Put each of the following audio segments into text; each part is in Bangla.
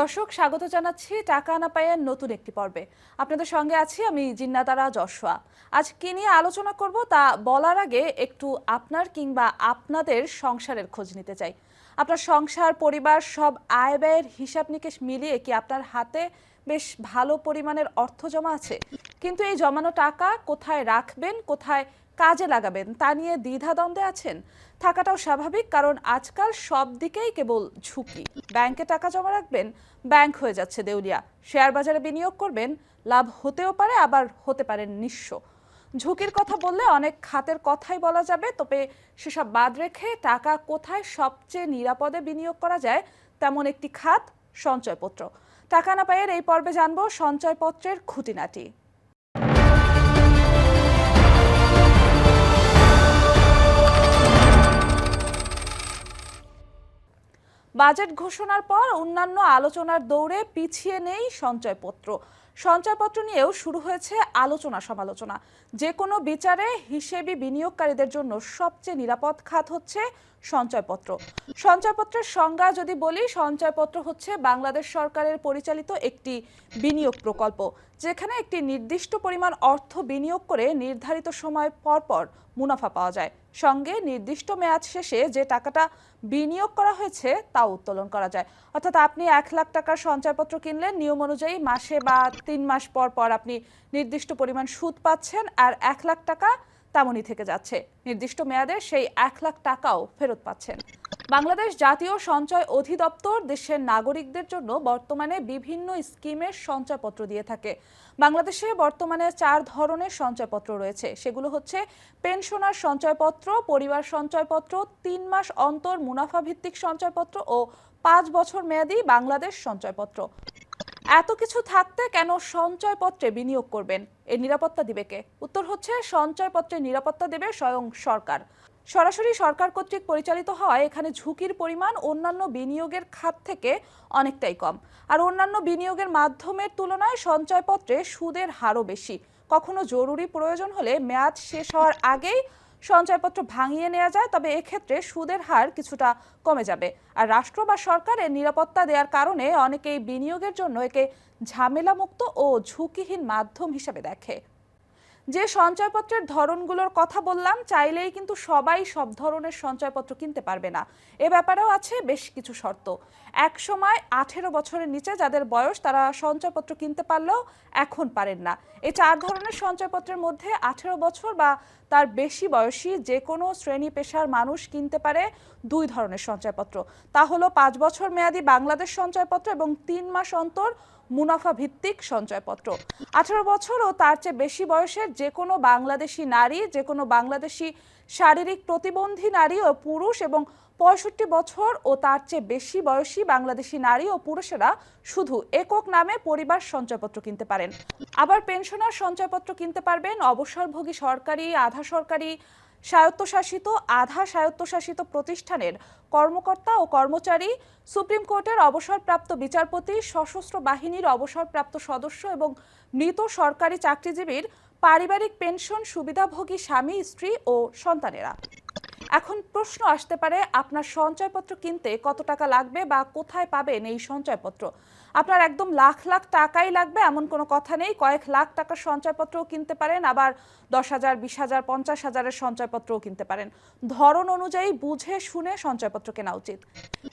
দর্শক, স্বাগত জানাচ্ছি টাকা আনা পায়ের নতুন একটি পর্বে। আপনাদের সঙ্গে আছি আমি জিন্নাতারা যশোয়া আজ কি নিয়ে আলোচনা করব তা বলার আগে একটু আপনার কিংবা আপনাদের সংসারের খোঁজ নিতে চাই। আপনার সংসার, পরিবার সব আয় ব্যয়ের হিসাব নিকেশ মিলিয়ে কি আপনার হাতে বেশ ভালো পরিমাণের অর্থ জমা আছে? কিন্তু এই জমানো টাকা কোথায় রাখবেন, কোথায় কাজে লাগাবেন। তা নিয়ে দ্বিধাদ্বন্দ্বে আছেন। থাকাটাও স্বাভাবিক, কারণ আজকাল সব দিকেই কেবল ঝুঁকি। ব্যাংকে টাকা জমা রাখবেন, ব্যাংক হয়ে যাচ্ছে দেউলিয়া। শেয়ার বাজারে বিনিয়োগ করবেন, লাভ হতেও পারে, আবার হতে পারে নিঃস্ব। ঝুঁকির কথা বললে অনেক খাতের কথাই বলা যাবে, তবে সেসব বাদ রেখে টাকা কোথায় সবচেয়ে নিরাপদে বিনিয়োগ করা যায়, তেমন একটি খাত, সঞ্চয়পত্র। টাকা না পায়ের এই পর্বে জানব সঞ্চয়পত্রের খুঁটিনাটি। বাজেট ঘোষণার পর অন্যান্য আলোচনার দৌড়ে পিছিয়ে নেই সঞ্চয়পত্র। সঞ্চয়পত্র নিয়েও শুরু হয়েছে আলোচনা, সমালোচনা। যে কোনো বিচারে হিসেবি বিনিয়োগকারীদের জন্য সবচেয়ে নিরাপদ খাত হচ্ছে সঞ্চয়পত্র। সঞ্চয়পত্রের সংজ্ঞা যদি বলি, সঞ্চয়পত্র হচ্ছে বাংলাদেশ সরকারের পরিচালিত একটি বিনিয়োগ প্রকল্প, যেখানে একটি নির্দিষ্ট পরিমাণ অর্থ বিনিয়োগ করে নির্ধারিত সময় পর পর মুনাফা পাওয়া যায়। সঙ্গে নির্দিষ্ট মেয়াদ শেষে যে টাকাটা বিনিয়োগ করা হয়েছে তা উত্তোলন করা যায়। অর্থাৎ আপনি এক লাখ টাকার সঞ্চয়পত্র কিনলেন, নিয়ম অনুযায়ী মাসে বা তিন মাস পর পর আপনি নির্দিষ্ট পরিমাণ সুদ পাচ্ছেন আর এক লাখ টাকা তেমনই থেকে যাচ্ছে। নির্দিষ্ট মেয়াদে সেই এক লাখ টাকাও ফেরত পাচ্ছেন। বাংলাদেশ জাতীয় সঞ্চয় অধিদপ্তর দেশের নাগরিকদের জন্য বর্তমানে বিভিন্ন স্কিমের সঞ্চয়পত্র দিয়ে থাকে। বাংলাদেশে বর্তমানে চার ধরনের সঞ্চয়পত্র রয়েছে। সেগুলো হচ্ছে পেনশনার সঞ্চয়পত্র, পরিবার সঞ্চয়পত্র, তিন মাস অন্তর মুনাফা ভিত্তিক সঞ্চয়পত্র ও পাঁচ বছর মেয়াদী বাংলাদেশ সঞ্চয়পত্র। এত কিছু থাকতে কেন সঞ্চয়পত্রে বিনিয়োগ করবেন? এর নিরাপত্তা দিবে কে? উত্তর হচ্ছে সঞ্চয়পত্রের নিরাপত্তা দেবে স্বয়ং সরকার। সরাসরি সরকার কর্তৃক পরিচালিত হওয়ায় এখানে ঝুঁকির পরিমাণ অন্যান্য বিনিয়োগের খাত থেকে অনেকটাই কম। আর অন্যান্য বিনিয়োগের মাধ্যমের তুলনায় সঞ্চয়পত্রে সুদের হারও বেশি। কখনো জরুরি প্রয়োজন হলে মেয়াদ শেষ হওয়ার আগেই সঞ্চয়পত্র ভাঙিয়ে নেওয়া যায়, তবে এক্ষেত্রে সুদের হার কিছুটা কমে যাবে। আর রাষ্ট্র বা সরকারের নিরাপত্তা দেওয়ার কারণে অনেকেই বিনিয়োগের জন্য একে ঝামেলামুক্ত ও ঝুঁকিহীন মাধ্যম হিসেবে দেখে। যে সঞ্চয়পত্রের ধরনগুলোর কথা বললাম, চাইলেই কিন্তু সবাই সব ধরনের সঞ্চয়পত্র কিনতে পারবে না। এ ব্যাপারেও আছে বেশ কিছু শর্ত। এক সময় আঠেরো বছরের নিচে যাদের বয়স তারা সঞ্চয়পত্র কিনতে পারলেও এখন পারেন না। এই চার ধরনের সঞ্চয়পত্রের মধ্যে আঠেরো বছর বা তার বেশি বয়সী যে কোনো শ্রেণি পেশার মানুষ কিনতে পারে দুই ধরনের সঞ্চয়পত্র। তা হলো পাঁচ বছর মেয়াদী বাংলাদেশ সঞ্চয়পত্র এবং তিন মাস অন্তর মুনাফা ভিত্তিক সঞ্চয়পত্র। আঠারো বছর ও তার চেয়ে বেশি বয়সের যে কোনো বাংলাদেশি নারী, যে কোনো বাংলাদেশি শারীরিক প্রতিবন্ধী নারী ও পুরুষ এবং পঁয়ষট্টি বছর ও তার চেয়ে বেশি বয়সী বাংলাদেশি নারী ও পুরুষেরা শুধু একক নামে পরিবার সঞ্চয়পত্র কিনতে পারেন। আবার পেনশনার সঞ্চয়পত্র কিনতে পারবেন অবসরভোগী সরকারি, আধা সরকারি স্বায়ত্তশাসিত, আধা স্বায়ত্তশাসিত প্রতিষ্ঠানের কর্মকর্তা ও কর্মচারী, সুপ্রিম কোর্টের অবসরপ্রাপ্ত বিচারপতি, সশস্ত্র বাহিনীর অবসরপ্রাপ্ত সদস্য এবং মৃত সরকারি চাকরিজীবীর পারিবারিক পেনশন সুবিধাভোগী স্বামী, স্ত্রী ও সন্তানেরা। এখন প্রশ্ন আসতে পারে, আপনার সঞ্চয়পত্র কিনতে কত টাকা লাগবে বা কোথায় পাবেন এই সঞ্চয়পত্র? আপনার একদম লাখ লাখ টাকাই লাগবে, এমন কোনো কথা নেই। কয়েক লাখ টাকার সঞ্চয়পত্রও কিনতে পারেন, আবার দশ হাজার, বিশ হাজার, পঞ্চাশ হাজারের সঞ্চয়পত্রও কিনতে পারেন। ধরন অনুযায়ী বুঝে শুনে সঞ্চয়পত্র কেনা উচিত।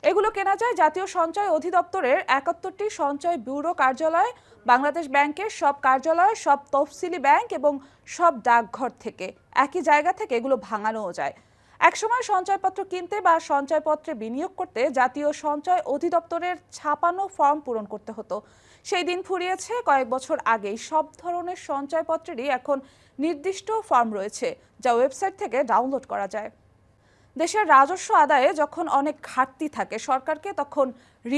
এগুলো কেনা যায় জাতীয় সঞ্চয় অধিদপ্তরের একাত্তরটি সঞ্চয় ব্যুরো কার্যালয়, বাংলাদেশ ব্যাংকের সব কার্যালয়, সব তফসিলি ব্যাংক এবং সব ডাকঘর থেকে। একই জায়গা থেকে এগুলো ভাঙানোও যায়। একসময় সঞ্চয়পত্র কিনতে বা সঞ্চয়পত্রে বিনিয়োগ করতে জাতীয় সঞ্চয় অধিদপ্তরের ছাপানো ফর্ম পূরণ করতে হতো। সেই দিন ফুরিয়েছে, কয়েক বছর আগেই সব ধরনের সঞ্চয়পত্রেরই এখন নির্দিষ্ট ফর্ম রয়েছে, যা ওয়েবসাইট থেকে ডাউনলোড করা যায়। দেশের রাজস্ব আদায়ে যখন অনেক ঘাটতি থাকে, সরকারকে তখন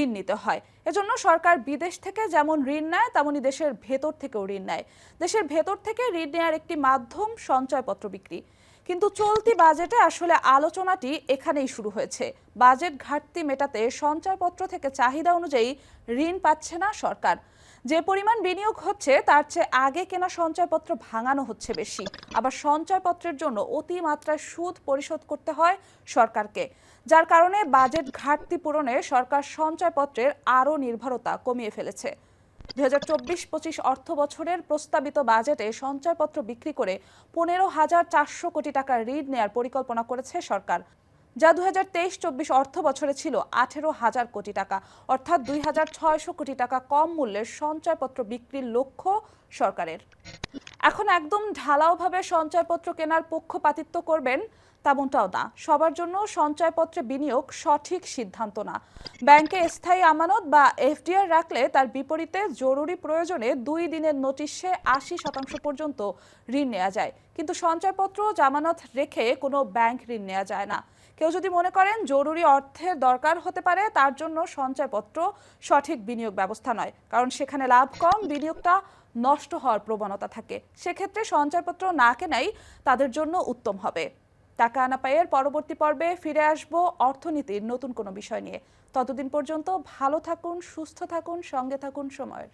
ঋণ নিতে হয়। এজন্য সরকার বিদেশ থেকে যেমন ঋণ নেয় তেমনই দেশের ভেতর থেকেও ঋণ নেয়। দেশের ভেতর থেকে ঋণ নেওয়ার একটি মাধ্যম সঞ্চয়পত্র বিক্রি। কিন্তু চলতি বাজেটে আসলে আলোচনাটি এখানেই শুরু হয়েছে। বাজেট ঘাটতি মেটাতে সঞ্চয়পত্র থেকে চাহিদা অনুযায়ী ঋণ পাচ্ছে না সরকার। যে পরিমাণ বিনিয়োগ হচ্ছে, তার চেয়ে আগে কেনা সঞ্চয়পত্র ভাঙানো হচ্ছে বেশি। আবার সঞ্চয়পত্রের জন্য অতিমাত্রায় সুদ পরিশোধ করতে হয় সরকারকে। যার কারণে বাজেট ঘাটতি পূরণে সরকার সঞ্চয়পত্রের আরও নির্ভরতা কমিয়ে ফেলেছে। দুই চব্বিশ পঁচিশ অর্থ বছরের প্রস্তাবিত বাজেটে সঞ্চয়পত্র বিক্রি করে পনেরো হাজার চারশো কোটি টাকা ঋণ নেয়ার পরিকল্পনা করেছে সরকার, যা দু হাজার তেইশ চব্বিশ অর্থ বছরে ছিল আঠেরো হাজার কোটি টাকা। অর্থাৎ দুই হাজার ছয়শো কোটি টাকা কম মূল্যের সঞ্চয়পত্র বিক্রির লক্ষ্য সরকারের। এখন একদম ঢালাওভাবে সঞ্চয়পত্র কেনার পক্ষপাতিত্ব করবেন তেমনটাও না। সবার জন্য সঞ্চয়পত্রে বিনিয়োগ সঠিক সিদ্ধান্ত না। ব্যাংকে স্থায়ী আমানত বা এফডিআর রাখলে তার বিপরীতে জরুরি প্রয়োজনে দুই দিনের নোটিশে আশি শতাংশ পর্যন্ত ঋণ নেওয়া যায়। কিন্তু সঞ্চয়পত্র জামানত রেখে কোনো ব্যাংক ঋণ নেওয়া যায় না। কেউ যদি মনে করেন জরুরি অর্থের দরকার হতে পারে, তার জন্য সঞ্চয়পত্র সঠিক বিনিয়োগ ব্যবস্থা নয়। কারণ সেখানে লাভ কম, বিনিয়োগটা নষ্ট হওয়ার প্রবণতা থাকে। সেক্ষেত্রে সঞ্চয়পত্র না কেনাই তাদের জন্য উত্তম হবে। টাকা আনা পাইয়ের পরবর্তী পর্বে ফিরে আসব অর্থনীতির নতুন কোনো বিষয় নিয়ে। ততদিন পর্যন্ত ভালো থাকুন, সুস্থ থাকুন, সঙ্গে থাকুন সময়ের।